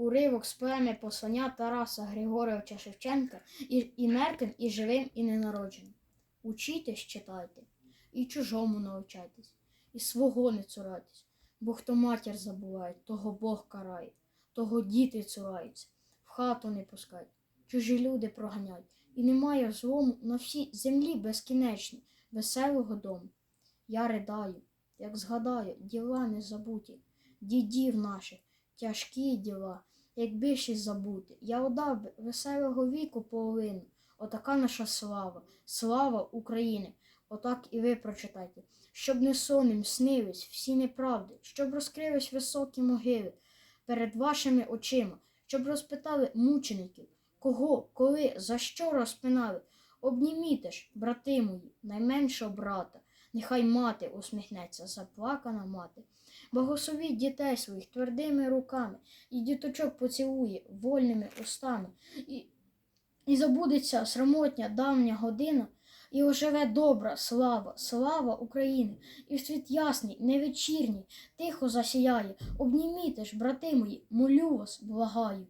уривок з поеми послання Тараса Григоровича Шевченка і, і мертвим, і живим, і ненародженим. Учітесь, читайте, і чужому навчайтесь, і свого не цурайтесь, бо хто матір забуває, того Бог карає, того діти цураються, в хату не пускають, чужі люди проганяють, і немає злому на всій землі безкінечній, веселого дому. Я ридаю, як згадаю, діла не забуті, дідів наших, тяжкі діла, якби ще забути. Я би веселого віку половину. Отака наша слава, слава України. Отак і ви прочитайте. Щоб не сонним снились всі неправди, щоб розкрились високі могили перед вашими очима, щоб розпитали мучеників, кого, коли, за що розпинали. Обніміте ж, брати мої, найменшого брата, нехай мати усміхнеться, заплакана мати. Благословіть дітей своїх твердими руками, і діточок поцілує вольними устами, і, і забудеться срамотня давня година, і оживе добра слава, слава України, і в світ ясний, невечірній, тихо засіяє. Обніміте ж, брати мої, молю вас, благаю.